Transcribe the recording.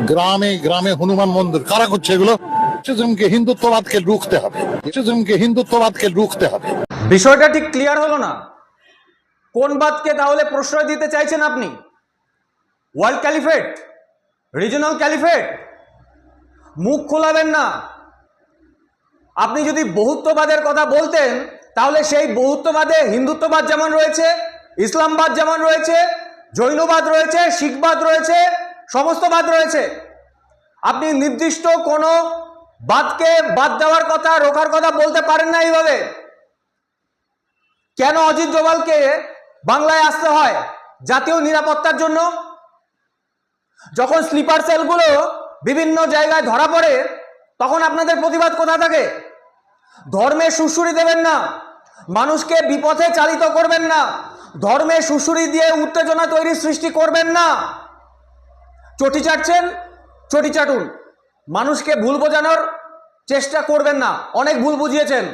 গ্রামে গ্রামে হনুমান মন্দির কারা করছে এগুলো? ফ্যাসিজমকে হিন্দুত্ববাদকে রুখতে হবে। ফ্যাসিজমকে হিন্দুত্ববাদকে রুখতে হবে। বিষয়টা ঠিক ক্লিয়ার হলো না। কোন বাদকে তাহলে প্রশ্রয় দিতে চাইছেন আপনি? World caliphate? Regional caliphate? মুখ খোলাবেন না। আপনি যদি বহুত্ববাদের কথা বলতেন, তাহলে সেই বহুত্ববাদে হিন্দুত্ববাদ যেমন রয়েছে, ইসলামবাদ যেমন রয়েছে, জৈনবাদ রয়েছে, শিখবাদ রয়েছে সমস্ত বাদ রয়েছে। আপনি নির্দিষ্ট কোনো বাদকে বাদ দেওয়ার কথা, রোখার কথা বলতে পারেন না এইভাবে। কেন অজিত ডোভালকে বাংলায় আসতে হয় জাতীয় নিরাপত্তার জন্য? যখন স্লিপার সেলগুলো বিভিন্ন জায়গায় ধরা পড়ে, তখন আপনাদের প্রতিবাদ কোথা থাকে? ধর্মে সুশুরি দেবেন না। মানুষকে বিপথে চালিত করবেন না। ধর্মে সুশুরি দিয়ে উত্তেজনা তৈরি সৃষ্টি করবেন না। চটি চাটছেন চটি চাটুন। মানুষকে ভুল বোঝানোর চেষ্টা করবেন না। অনেক ভুল বুঝিয়েছেন।